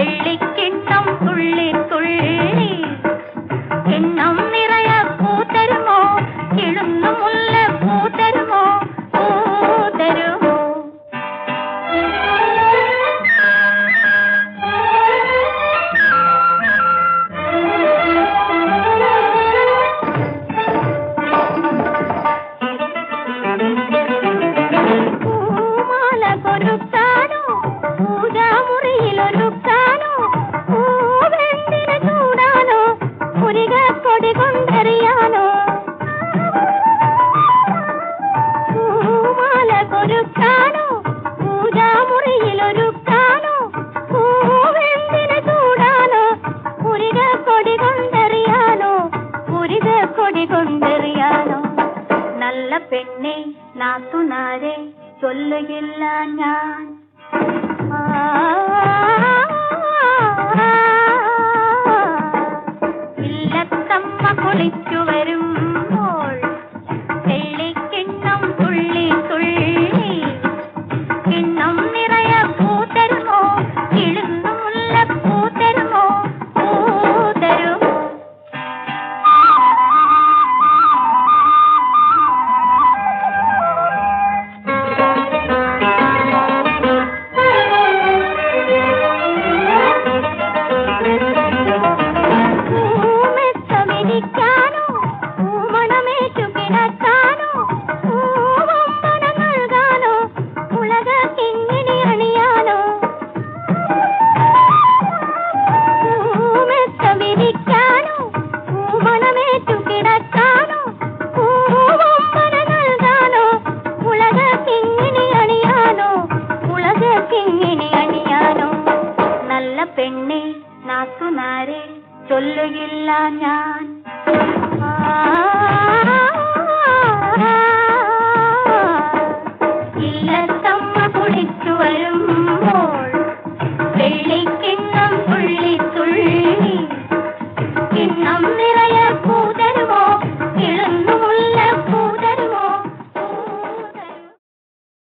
வெள்ளிக்கிட்டம் உள்ளே കൊണ്ടെറിയാനോ നല്ല പെണ്ണെ നാത്തുനാരെ ചൊല്ലുകില്ല ഞാൻ കുഞ്ഞിനെ അണിയാനോ നല്ല പെണ്ണെ നാത്തുനാരെ ചൊല്ലുകില്ല ഞാൻ ആ